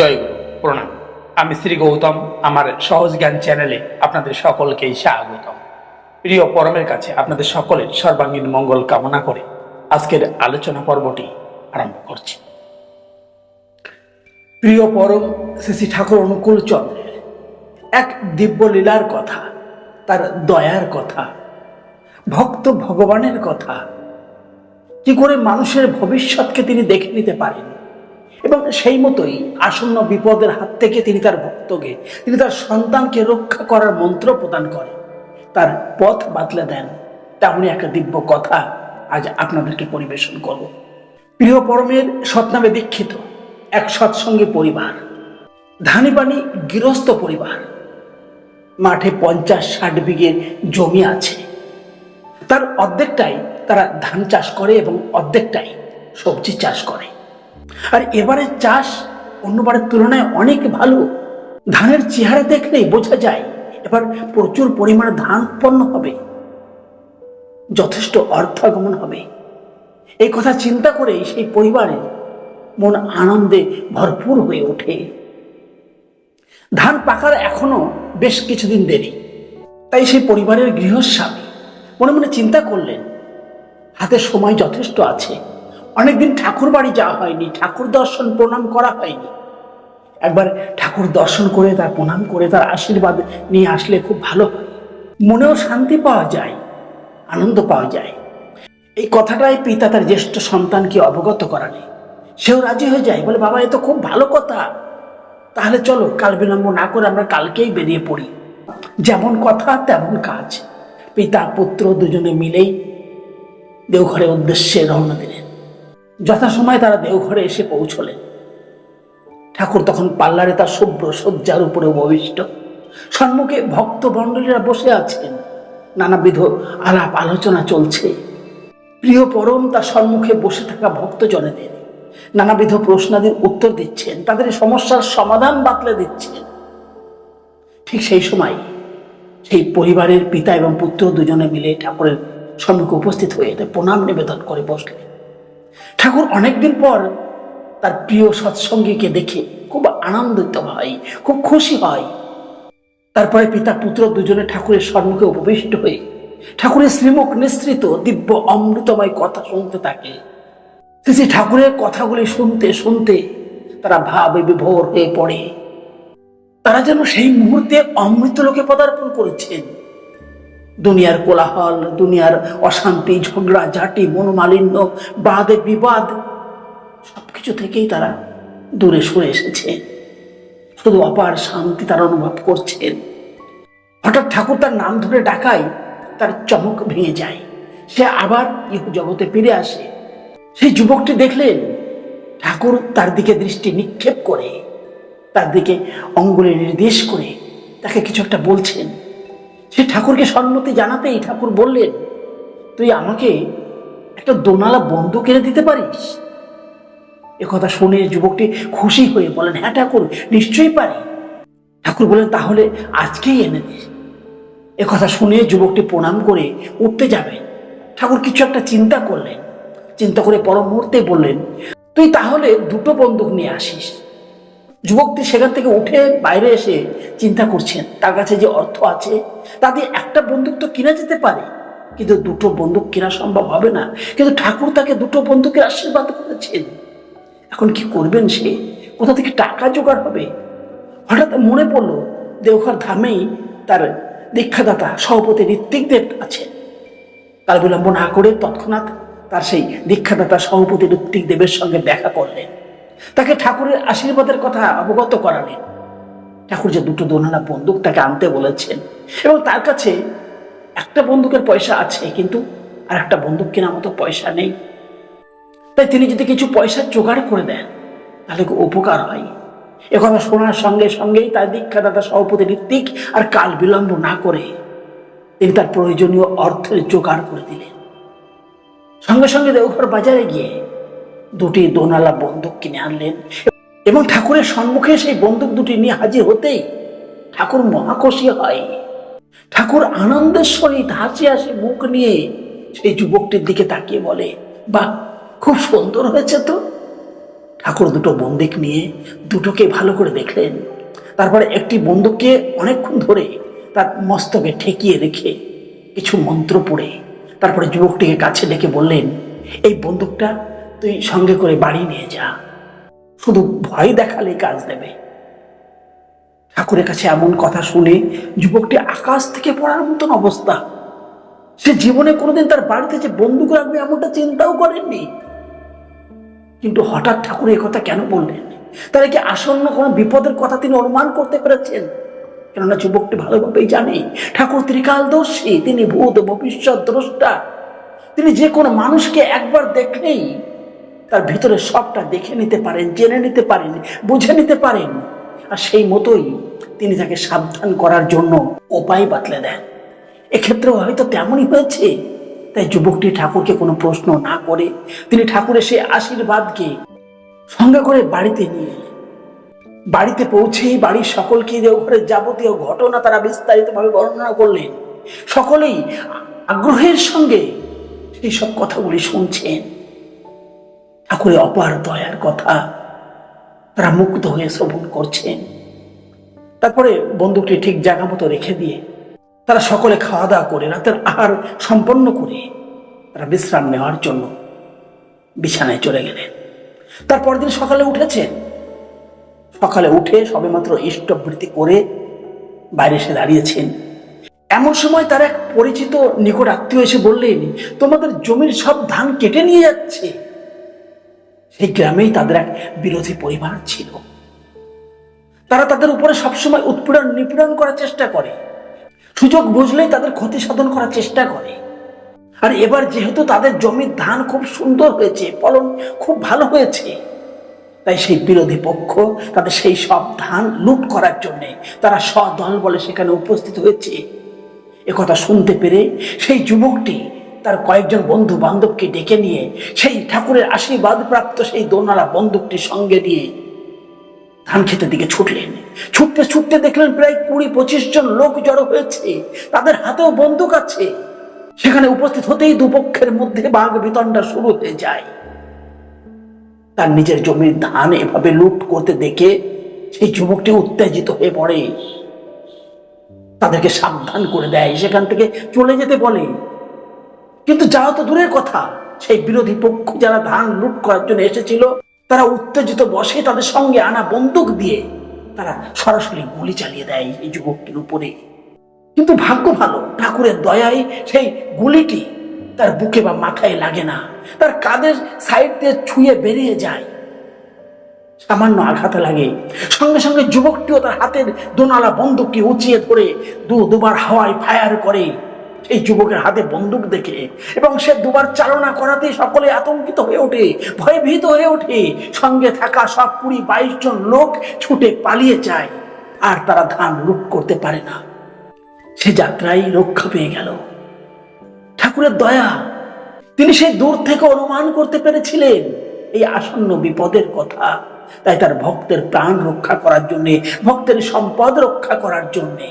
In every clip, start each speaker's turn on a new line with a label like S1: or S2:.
S1: জয় গুরু, প্রণাম। আমি শ্রী গৌতম, আমার সহজ জ্ঞান চ্যানেলে আপনাদের সকলকেই স্বাগতম। প্রিয় পরমের কাছে আপনাদের সকলের সর্বাঙ্গীন মঙ্গল কামনা করে আজকের আলোচনা পর্বটি আরম্ভ করছি। প্রিয় পরম শ্রী ঠাকুর অনুকূল চন্দ্রের এক দিব্য লীলার কথা, তার দয়ার কথা, ভক্ত ভগবানের কথা, কি করে মানুষের ভবিষ্যৎকে তিনি দেখে নিতে পারেন? এবং সেই মতোই আসন্ন বিপদের হাত থেকে তিনি তার ভক্তকে, তিনি তার সন্তানকে রক্ষা করার মন্ত্র প্রদান করেন। তার পথ বাতলে দেন। তেমনই একটা দিব্য কথা আজ আপনাদেরকে পরিবেশন করব। প্রিয় পরমের সৎনামে দীক্ষিত এক সৎসঙ্গী পরিবার ধানিপানি গৃহস্থ পরিবার, মাঠে পঞ্চাশ ষাট বিঘের জমি আছে। তার অর্ধেকটাই তারা ধান চাষ করে এবং অর্ধেকটাই সবজি চাষ করে। আর এবারে চাষ অন্যবারের তুলনায় অনেক ভালো। ধানের চেহারা দেখলেই বোঝা যায়, এবার প্রচুর পরিমাণে ধান উৎপন্ন হবে। যথেষ্ট অর্থ আগমন হবে। এই কথা চিন্তা করেই সেই পরিবারের মন আনন্দে ভরপুর হয়ে ওঠে। ধান পাকার এখনও বেশ কিছুদিন দেরি। তাই সেই পরিবারের গৃহস্বামী মনে মনে চিন্তা করলেন, হাতে সময় যথেষ্ট আছে। অনেকদিন ঠাকুর বাড়ি যাওয়া হয়নি, ঠাকুর দর্শন, প্রণাম করা হয়নি। একবার ঠাকুর দর্শন করে তার প্রণাম করে তার আশীর্বাদ নিয়ে আসলে খুব ভালো। মনেও শান্তি পাওয়া যায়, আনন্দ পাওয়া যায়। এই কথাটাই পিতা তার জ্যেষ্ঠ সন্তানকে অবগত করালে সেও রাজি হয়ে যায়, বলে, বাবা, এ তো খুব ভালো কথা। তাহলে চলো, কাল বিলম্ব না করে আমরা কালকেই বেরিয়ে পড়ি। যেমন কথা, তেমন কাজ। পিতা, পুত্র দুজনে মিলেই দেওঘরের উদ্দেশ্যে রওনা দিলেন। যথাসময়ে তারা দেওঘরে এসে পৌঁছলেন ঠাকুর তখন পাল্লারে তার শুভ্র শয্যার উপরে উপবিষ্ট। সম্মুখে ভক্ত মণ্ডলীরা বসে আছেন। নানাবিধ আলাপ আলোচনা চলছে। প্রিয় পরম তার সম্মুখে বসে থাকা ভক্তজনেদের। নানাবিধ প্রশ্নাদির উত্তর দিচ্ছেন, তাদের সমস্যার সমাধান বাতলে দিচ্ছেন। ঠিক সেই সময় সেই পরিবারের পিতা এবং পুত্র দুজনে মিলে ঠাকুরের সম্মুখে উপস্থিত হয়ে প্রণাম নিবেদন করে বসলেন। ঠাকুর অনেকদিন পর তার প্রিয় সৎসঙ্গীকে দেখে খুব আনন্দিত হয়, খুব খুশি হয়। তারপরে পিতা পুত্র দুজনে ঠাকুরের সম্মুখে উপবিষ্ট হয়ে ঠাকুরের শ্রীমুখ নিঃসৃত দিব্য অমৃতময় কথা শুনতে থাকে। শ্রী ঠাকুরের কথাগুলি শুনতে শুনতে তারা ভাবে বিভোর হয়ে পড়ে। তারা যেন সেই মুহূর্তে অমৃত লোকে পদার্পণ করেছেন। দুনিয়ার কোলাহল, দুনিয়ার অশান্তি, ঝগড়া, ঝাঁটি, মনোমালিন্য, বাদে বিবাদ, সবকিছু থেকেই তারা দূরে সরে এসেছে। শুধু অপার শান্তি তারা অনুভব করছেন। হঠাৎ ঠাকুর তার নাম ধরে ডাকায়, তার চমক ভেঙে যায়। সে আবার ইহ জগতে ফিরে আসে। সেই যুবকটি দেখলেন, ঠাকুর তার দিকে দৃষ্টি নিক্ষেপ করে, তার দিকে অঙ্গুলে নির্দেশ করে, তাকে কিছু একটা বলছেন। সে ঠাকুরকে সম্মতি জানাতেই ঠাকুর বললেন, তুই আমাকে একটা দোনালা বন্ধ এনে দিতে পারিস? কথা শুনে যুবকটি খুশি হয়ে বলেন হ্যাঁ ঠাকুর, নিশ্চয়ই পারি। ঠাকুর বলেন তাহলে আজকেই এনে দে। কথা শুনে যুবকটি প্রণাম করে উঠতে যাবে। ঠাকুর কিছু একটা চিন্তা করলেন। চিন্তা করে পর মুহূর্তে বললেন, তুই তাহলে দুটো বন্দুক নিয়ে আসিস। যুবকটি সেখান থেকে উঠে বাইরে এসে চিন্তা করছেন, তার কাছে যে অর্থ আছে তা দিয়ে একটা বন্দুক তো কিনা যেতে পারে, কিন্তু দুটো বন্দুক কেনা সম্ভব হবে না, কিন্তু ঠাকুর তাকে দুটো বন্দুকের আশীর্বাদ করেছেন। এখন কি করবেন সে? কোথা থেকে টাকা জোগাড় হবে? হঠাৎ মনে পড়ল, দেওঘর ধামেই তার দীক্ষাদাতা, সভাপতি ঋত্বিকদেব আছে কাল বিলম্ব না করে তৎক্ষণাৎ তার সেই দীক্ষাদাতা, সভাপতি ঋত্বিক দেবের সঙ্গে দেখা করলেন। তাকে ঠাকুরের আশীর্বাদের কথা অবগত করালেন ঠাকুর যে দুটো দোনানা বন্দুক তাকে আনতে বলেছেন এবং তার কাছে একটা বন্দুকের পয়সা আছে, কিন্তু আর একটা বন্দুক কেনার মতো পয়সা নেই। তাই তিনি যদি কিছু পয়সা জোগাড় করে দেন, তাহলে উপকার হয়। এখন শোনার সঙ্গে সঙ্গেই তার দীক্ষাদাতা সভাপতি ঋত্বিক আর কাল বিলম্ব না করে তিনি তার প্রয়োজনীয় অর্থের জোগাড় করে দিলেন। সঙ্গে সঙ্গে দেওঘর বাজারে গিয়ে দুটি দোনালা বন্দুক কিনে আনলেন। এবং ঠাকুরের সম্মুখে সেই বন্দুক দুটি নিয়ে হাজির হতেই ঠাকুর মহাকষী হয়। ঠাকুর আনন্দের সহিত হাসি হাসি মুখ নিয়ে সেই যুবকটির দিকে তাকিয়ে বলে, বাহ, খুব সুন্দর হয়েছে তো। ঠাকুর দুটো বন্দুক নিয়ে দুটোকে ভালো করে দেখলেন। তারপরে একটি বন্দুককে অনেকক্ষণ ধরে তার মস্তকে ঠেকিয়ে রেখে কিছু মন্ত্র পড়ে। তারপরে যুবকটিকে কাছে ডেকে বললেন, এই বন্দুকটা তুই সঙ্গে করে বাড়ি নিয়ে যা। শুধু ভয় দেখালেই কাজ দেবে। ঠাকুরের কাছে এমন কথা শুনে যুবকটি আকাশ থেকে পড়ার মতন অবস্থা। সে জীবনে কোনোদিন তার বাড়িতে যে বন্দুক রাখবে এমনটা চিন্তাও করেননি। কিন্তু হঠাৎ ঠাকুর কথা কেন বললেন? তারা কি আসন্ন কোনো বিপদের কথা তিনি অনুমান করতে পেরেছেন? কেননা যুবকটি ভালোভাবেই জানে, ঠাকুর ত্রিকালদর্শী তিনি ভূত, ভবিষ্যৎ, দ্রষ্টা। তিনি যে কোনো মানুষকে একবার দেখলেই তার ভিতরে সবটা দেখে নিতে পারেন, জেনে নিতে পারেন, বুঝে নিতে পারেন। আর সেই মতোই তিনি তাকে সাবধান করার জন্য উপায় বাতলে দেন। এক্ষেত্রেও হয়তো তেমনই হয়েছে। তাই যুবকটি ঠাকুরকে কোনো প্রশ্ন না করে তিনি ঠাকুরের সেই আশীর্বাদকে সঙ্গে করে বাড়িতে নিয়ে এলেন। বাড়িতে পৌঁছেই বাড়ির সকলকে দেওঘরের যাবতীয় ঘটনা তারা বিস্তারিতভাবে বর্ণনা করলেন। সকলেই আগ্রহের সঙ্গে সেই সব কথাগুলি শুনছেন। ঠাকুরের অপার দয়ার কথা। তারা মুগ্ধ হয়ে শ্রবণ করছেন। তারপরে বন্দুকটি ঠিক জায়গা মতো রেখে দিয়ে তারা সকলে খাওয়া দাওয়া করে রাতের আহার সম্পন্ন করে তারা বিশ্রাম নেওয়ার জন্য বিছানায় চলে গেলেন। তারপর দিন সকালে উঠেছেন। সকালে উঠে সবেমাত্র ইষ্টবৃত্তি করে বাইরে এসে দাঁড়িয়েছেন। এমন সময় তার এক পরিচিত নিকট আত্মীয় এসে বললেন, তোমাদের জমির সব ধান কেটে নিয়ে যাচ্ছে। সেই গ্রামেই তাদের এক বিরোধী পরিবার ছিল। তারা তাদের উপরে সবসময় উৎপীড়ন, নিপীড়ন করার চেষ্টা করে। সুযোগ বুঝলেই তাদের ক্ষতি সাধন করার চেষ্টা করে। আর এবার যেহেতু তাদের জমির ধান খুব সুন্দর হয়েছে, ফলন খুব ভালো হয়েছে, তাই সেই বিরোধী পক্ষ তাদের সেই সব ধান লুট করার জন্য তারা সদল বলে সেখানে উপস্থিত হয়েছে। একথা শুনতে পেরে সেই যুবকটি তার কয়েকজন বন্ধু বান্ধবকে ডেকে নিয়ে সেই ঠাকুরের আশীর্বাদ প্রাপ্ত সেই দোনালা বন্দুকটি সঙ্গে নিয়ে ধান খেতের দিকে ছুটলেন। ছুটতে ছুটতে দেখলেন প্রায় কুড়ি পঁচিশ জন লোক জড়ো হয়েছে। তাদের হাতেও বন্দুক আছে। সেখানে উপস্থিত হতেই দুপক্ষের মধ্যে বাঘ বিতণ্ডা শুরু হয়ে যায়। তার নিজের জমির ধান এভাবে লুট করতে দেখে সেই যুবকটি উত্তেজিত হয়ে পড়ে। তাদেরকে সাবধান করে দেয়। সেখান থেকে চলে যেতে বলে কিন্তু যাওয়া তো দূরের কথা। সেই বিরোধী পক্ষ যারা ধান লুট করার জন্য এসেছিল, তারা উত্তেজিত বসে তাদের সঙ্গে আনা বন্দুক দিয়ে তারা সরাসরি গুলি চালিয়ে দেয় এই যুবকটির উপরে। কিন্তু ভাগ্য ভালো, ঠাকুরের দয়ায় সেই গুলিটি তার বুকে বা মাথায় লাগে না। তার কাঁধের সাইড দিয়ে ছুঁয়ে বেরিয়ে যায়। সামান্য আঘাত লাগে। সঙ্গে সঙ্গে যুবকটিও তার হাতের দোনালা বন্দুকটি উঁচিয়ে ধরে দু দুবার হাওয়ায় ফায়ার করে। এই যুবকের হাতে বন্দুক দেখে এবং সে দুবার চালনা করাতে সকলে আতঙ্কিত হয়ে ওঠে, ভয়ভীত হয়ে ওঠে। সঙ্গে থাকা সব কুড়ি বাইশ জন লোক ছুটে পালিয়ে যায় আর তারা ধান লুট করতে পারে না। সে যাত্রায় রক্ষা পেয়ে গেল। ঠাকুরের দয়া, তিনি সেই দূর থেকে অনুমান করতে পেরেছিলেন। এই আসন্ন বিপদের কথা, তাই তার ভক্তের প্রাণ রক্ষা করার জন্যে, ভক্তের সম্পদ রক্ষা করার জন্যে।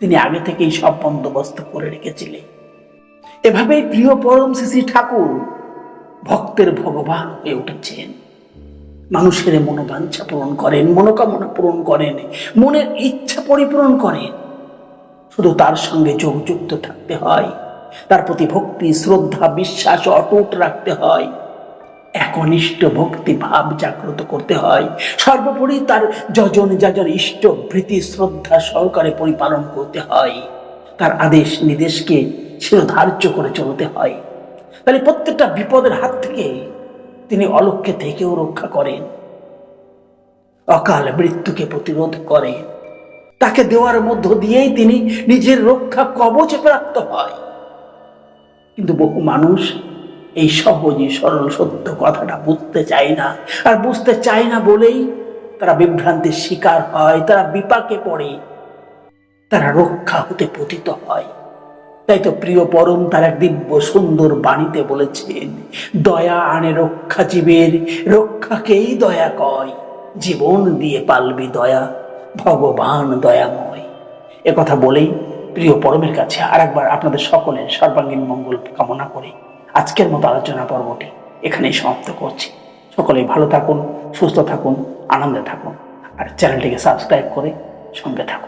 S1: তিনি আগে থেকেই সব বন্দোবস্ত করে রেখেছিলেন। এভাবেই প্রিয় পরম শ্রী ঠাকুর ভক্তের ভগবান হয়ে উঠেছেন। মানুষের মনোবাঞ্ছা পূরণ করেন, মনোকামনা পূরণ করেন, মনের ইচ্ছা পরিপূরণ করেন। শুধু তার সঙ্গে যোগযুক্ত থাকতে হয়, তার প্রতি ভক্তি, শ্রদ্ধা, বিশ্বাস অটুট রাখতে হয়। একনিষ্ঠ ভক্তি ভাব জাগ্রত করতে হয়। সর্বোপরি তার যজন যাজন ইষ্ট ভৃতি শ্রদ্ধা সহকারে পরিপালন করতে হয়। তার আদেশ নির্দেশকে শিরোধার্য করে চলতে হয়। তাহলে প্রত্যেকটা বিপদের হাত থেকে তিনি অলক্ষ্যে থেকেও রক্ষা করেন। অকাল মৃত্যুকে প্রতিরোধ করেন তাকে দেওয়ার মধ্য দিয়েই তিনি নিজের রক্ষা কবচে প্রাপ্ত হয়। কিন্তু বহু মানুষ এই সহজে সরল সত্য কথাটা বুঝতে চায় না। আর বুঝতে চায় না বলেই তারা বিভ্রান্তির শিকার হয়, তারা বিপাকে পড়ে, তারা রক্ষা হতে পতিত হয়। তাই তো প্রিয় পরম তার দিব্য সুন্দর বাণীতে বলেছেন, দয়া আনে রক্ষা জীবের, রক্ষাকেই দয়া কয়। জীবন দিয়ে পালবি দয়া, ভগবান দয়াময়। কথা বলেই প্রিয় পরমের কাছে আর একবার আপনাদের সকলের সর্বাঙ্গীন মঙ্গল কামনা করে। আজকের মতো আলোচনা পর্বটি এখানেই সমাপ্ত করছি। সকলেই ভালো থাকুন, সুস্থ থাকুন, আনন্দে থাকুন। আর চ্যানেলটিকে সাবস্ক্রাইব করে সঙ্গে থাকুন।